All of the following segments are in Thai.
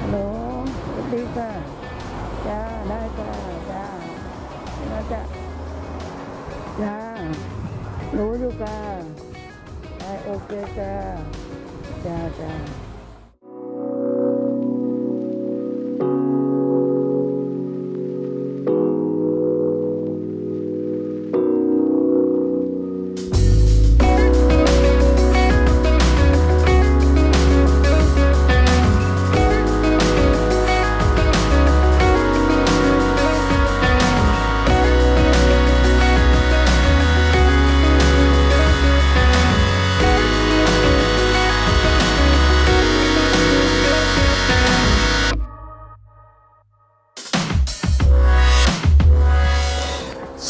ฮัลโหลสวัสดีค่ะ จ้า ได้ค่ะ จ้าแล้วจะจ้ารู้อยู่ค่ะได้โอเคจ้าจ้าจ้า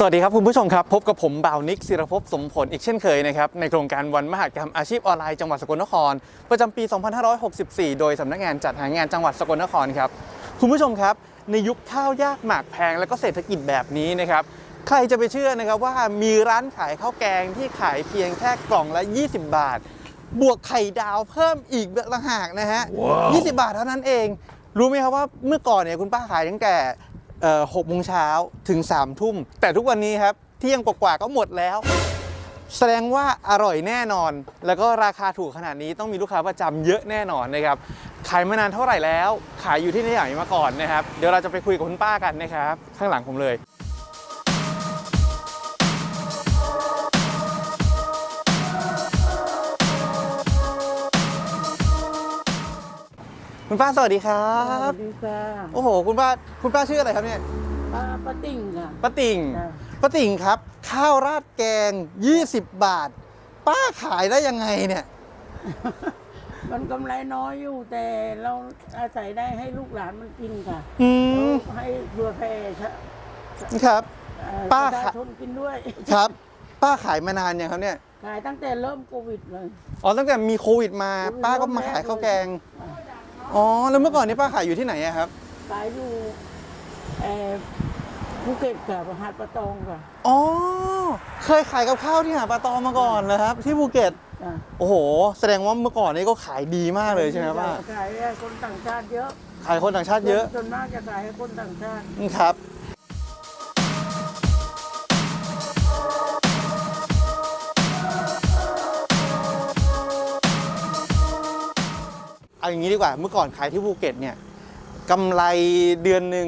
วัสดีครับคุณผู้ชมครับ พบกับผมบ่าวนิกศิรภพสมผลอีกเช่นเคยนะครับในโครงการวันมหกรรมอาชีพออนไลน์จังหวัดสกลนคร ประจำปี 2564 โดยสำนักงานจัดหางานจังหวัดสกลนครครับคุณผู้ชมครับ ในยุคข้าวยากหมากแพงและก็เศรษฐกิจแบบนี้นะครับใครจะไปเชื่อนะครับว่ามีร้านขายข้าวแกงที่ขายเพียงแค่กล่องละ 20 บาท บวกไข่ดาวเพิ่มอีกต่างหากนะฮะ20 บาทเท่านั้นเอง รู้ไหมครับว่าเมื่อก่อนเนี่ยคุณป้าขายตั้งแต่ เอ่อ6โมงเช้าถึง3ทุ่ม แต่ทุกวันนี้ครับเที่ยงกว่าๆก็หมดแล้ว แสดงว่าอร่อยแน่นอน แล้วก็ราคาถูกขนาดนี้ต้องมีลูกค้าประจำเยอะแน่นอนนะครับ ขายมานานเท่าไหร่แล้ว ขายอยู่ที่ไหนมาก่อนนะครับ เดี๋ยวเราจะไปคุยกับคุณป้ากันนะครับ ข้างหลังผมเลย คุณป้าสวัสดีครัสบ วัสดีค่ะโอ้โห คุณป้า คุณป้าชื่ออะไรครับเนี่ยป้าป้าติ่งค่ะ ป้าติ่งจ้ะ ป้าติ่งครับ ข้าวราดแกง 20 บาท ป้าขายได้ยังไงเนี่ย มันกำไรน้อยอยู่แต่เราอาศัยได้ให้ลูกหลานมันกินค่ะอืม ให้เพื่อแผ่ชะครับ เอ่อป้าประชาค่ะ ชนกินด้วยครับ ป้าขายมานานยังครับเนี่ย ขายตั้งแต่เริ่มโควิดเลยอ๋อตั้งแต่มีโควิดมาโควิดป้าก็มาขายข้าวแกงอ๋ อ แล้วเมื่อก่อนนี้ป้าขายอยู่ที่ไหนอะครับ ขายอยู่เอ่อภูเก็ตกับหาดปะตองค่ะอ๋อ เคยขายกับข้าวที่หาดปลาตองมาก่อนเหรอครับ ที่ภูเก็ตจ้ะโอ้โห แสดงว่าเมื่อก่อนนี้ก็ขายดีมากเลยใช่ไหมครับป้าขายให้คนต่างชาติเยอะขายคนต่างชาติเยอะ ส่วนมากจะขายให้คนต่างชาติ ครับ เอาอย่างนี้ดีกว่า เมื่อก่อนขายที่ภูเก็ตเนี่ยกำไรเดือนหนึ่ง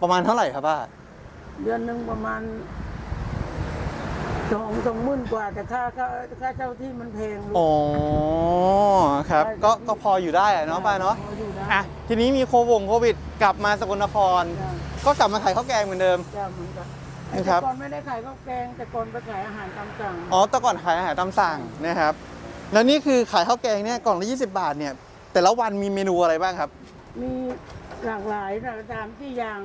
ประมาณเท่าไหร่ครับป้าเดือนหนึ่งประมาณสองสองหมื่นกว่าแต่ค่าค่าค่าเช่าที่มันแพงลูก อ๋อครับ ก็ก็พออยู่ได้อะเนาะป้าเนาะพออยู่ได้ อะทีนี้มีโควงโควิด กลับมาสกลนคร จ้ะก็กลับมาขายข้าวแกงเหมือนเดิม จ้ะเหมือนกันนะครับแต่ก่อนไม่ได้ขายข้าวแกงแต่ก่อนไปขายอาหารตามสั่งอ๋อแต่ก่อนขายอาหารตามสั่งนะครับ แล้วนี่คือขายข้าวแกงเนี่ยกล่องละ20 บาทเนี่ย แต่ละวันมีเมนูอะไรบ้างครับ มีหลากหลายนะตามที่อย่าง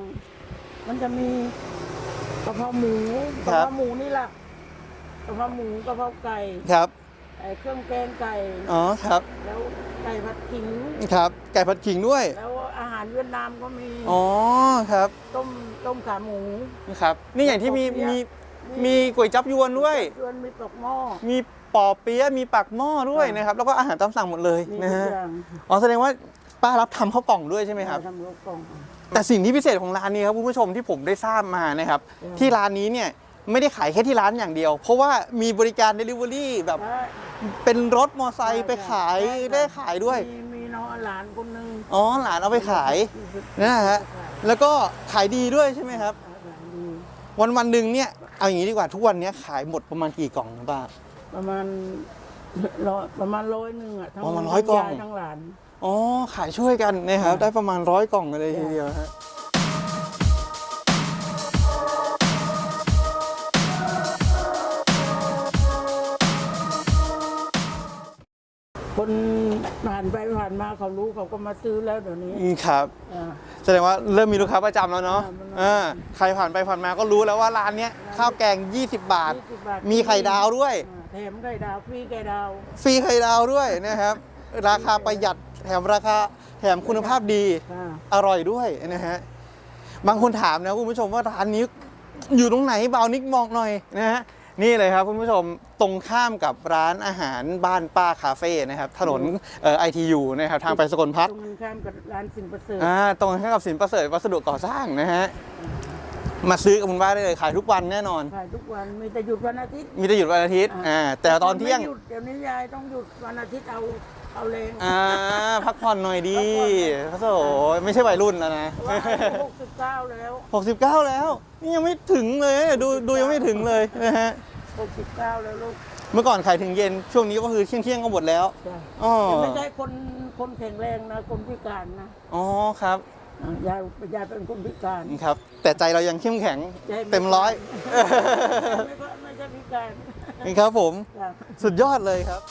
มันจะมีกะเพราหมูคกะรับเพราหมูนี่แหละกะเพราหมูกะเพราไก่ครับไอ้เครื่องแกงไก่อ๋อครับ แล้วไก่ผัดขิงครับ ไก่ผัดขิงด้วย แล้วอาหารเวียดนามก็มีอ๋อครับต้มต้มขาหมูครับ นี่อย่างที่มีมีมีก๋วยจับยวนด้วยชวนมีตกหม้อมี ปอเปี๊ยะมีปักหม้อด้วยครับนะครับ แล้วก็อาหารตามสั่งหมดเลยมีนะทุกฮะอย่างอ๋อแสดงว่าป้ารับทำข้าวกล่องด้วยใช่ไหมครับทำรถกล่อง แต่สิ่งที่พิเศษของร้านนี้ครับคุณผู้ชมที่ผมได้ทราบมานะครับ อืม ที่ร้านนี้เนี่ยไม่ได้ขายแค่ที่ร้านอย่างเดียว เพราะว่ามีบริการ Delivery แบบแล้วเป็นรถมอไซค์ไปขายใช่ได้ขายด้วย มีมีน้องหลานคนหนึ่งอ๋อหลานเอาไปขายนะฮะแล้วก็ขายดีด้วยใช่ไหมครับ หลานดีวันวันหนึ่งเนี่ยเอาอย่างนี้ดีกว่าทุกวันเนี้ยขายหมดประมาณกี่กล่องนะป้า ประมาณร้อยประมาณร้อยหนึ่งอะทั้งประมาณร้อยกล่อง ทั้ยายทั้งหลาน อ๋อ ขายช่วยกันนะครับอ่าได้ประมาณร้อยกล่องเลยทีเดียวฮะคนผ่านไปผ่านมาเขารู้เขาก็มาซื้อแล้วเดี๋ยวนี้อืมครับ อ่า แสดงว่าเริ่มมีลูกค้าประจำแล้วเนาะอ่าอ่าใครผ่านไปผ่านมาก็รู้แล้วว่าร้านเนี้ยข้าวแกง 20 บาทยี่สิบบาทมีไข่ดาวด้วย อ่า แถมไข่ดาวฟรีไข่ดาว ฟรีไข่ดาวด้วยนะครับ ราคาประหยัดแถมราคาแถมคุณภาพดีอ่าอร่อยด้วยนะฮะ บางคนถามนะคุณผู้ชมว่าร้านนี้อยู่ตรงไหนเบานิกบอกหน่อยนะฮะ นี่เลยครับคุณผู้ชมตรงข้ามกับร้านอาหารบ้านป้าคาเฟ่นะครับ ถนนเอ่อไอทียูนะครับทางไปสกลพัฒตรงกันข้ามกับร้านสินประเสริฐอ่าตรงข้ามกับสินประเสริฐวัสดุก่อสร้างนะฮะ มาซื้อกับคุณป้าได้เลยขายทุกวันแน่นอน ขายทุกวันมีแต่หยุดวันอาทิตย์มีแต่หยุดวันอาทิตย์อ่าแต่ตอนเที่ยงไม่หยุดเดี๋ยวนี้ยายต้องหยุดวันอาทิตย์เอาเอาแรงอ่าพักผ่อนหน่อยดีพัโอ้กผ่อนหน่อยโหไม่ใช่วัยรุ่นแล้วนะเพราะว่าหกสิบเก้าแล้ว69แล้วนี่ยังไม่ถึงเลยดูดูยังไม่ถึงเลยนะฮะหกสิบเก้าแล้วลูกเมื่อก่อนขายถึงเย็นช่วงนี้ก็คือเที่ยงเที่ยงๆก็หมดแล้วจ้ะอ๋อแต่ไม่ใช่คนคนแข็งแรงนะคนพิการนะอ๋อครับอะ ยายยายเป็นคนพิการ ครับ แต่ใจเรายังเข้มแข็งใจเต็มร้อย ไม่ก็ไม่ใช่พิการนี่ครับผมจ้ะสุดยอดเลยครับ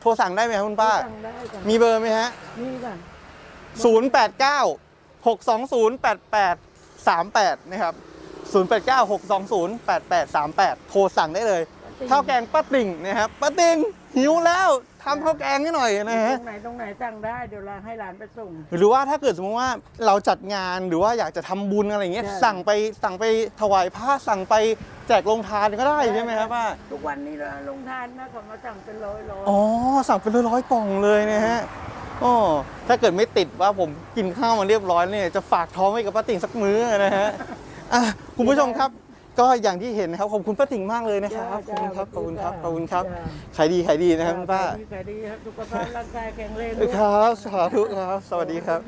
โทรสั่งได้ไหมครับคุณป้า สั่งได้จ้ะมีเบอร์ไหมฮะ นี่ค่ะ089 620 8838 นะครับ 089 620 8838 โทรสั่งได้เลยข้าวแกงป้าติ่งนะครับป้าติ่งหิวแล้วทำข้าวแกงให้หน่อยนะตฮะรงไหนตรงไหนสั่งได้เดี๋ยวเราให้หลานไปส่ง หรือว่าถ้าเกิดสมมติว่าเราจัดงานหรือว่าอยากจะทำบุญอะไรอย่างเงี้ยใช่สั่งไปสั่งไปถวายผ้าสั่งไปแจกโรงทานก็ได้ใช่ไหมครับป้าทุกวันนี้เราลงทานนะเขามาสั่งเป็นร้อยร้อยอ๋อสั่งเป็นร้อยๆกล่องเลยนะฮะอ๋อถ้าเกิดไม่ติดว่าผมกินข้าวมาเรียบร้อยเนี่ยจะฝากท้องไว้กับป้าติ่งสักมื้อนะฮะ อะคุณผู้ชมครับ ก็อย่างที่เห็นนะครับขอบคุณป้าติ่งมากเลยนะครับขอบคุณครับขอบคุณครับขอบคุณครับขายดีขายดีนะครับคุณป้าขายดีครับสุขภาพร่างกายแข็งแรงครับสาธุครับ สวัสดีครับ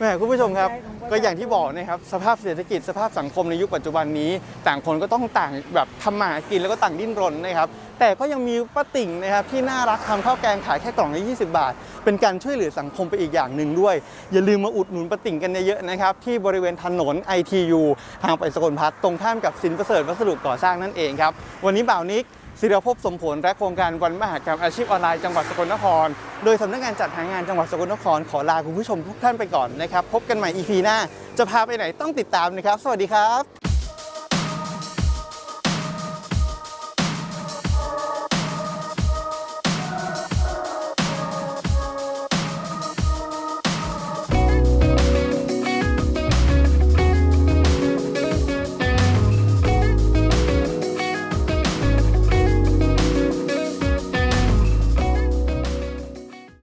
แหม่คุณผู้ชมครับ ก็อย่างที่บอกนะครับสภาพเศรษฐกิจสภาพสังคมในยุคปัจจุบันนี้ ต่างคนก็ต้องต่างแบบทำมาหากินแล้วก็ต่างดิ้นรนนะครับแต่ก็ยังมีป้าติ่งนะครับที่น่ารักทำข้าวแกงขายแค่กล่องละ20 บาท เป็นการช่วยเหลือสังคมไปอีกอย่างหนึ่งด้วย อย่าลืมมาอุดหนุนป้าติ่งกันเยอะๆนะครับที่บริเวณถนน ITU ทางไปสกลพัฒน์ตรงข้ามกับสินประเสริฐวัสดุก่อสร้างนั่นเองครับวันนี้บ่าวนิก ศิรภพสมผลและโครงการวันมหกรรมอาชีพออนไลน์จังหวัดสกลนคร โดยสำนักงานจัดหางานจังหวัดสกลนครขอลาคุณผู้ชมทุกท่านไปก่อนนะครับ พบกันใหม่ EP หน้า จะพาไปไหนต้องติดตามนะครับ สวัสดีครับ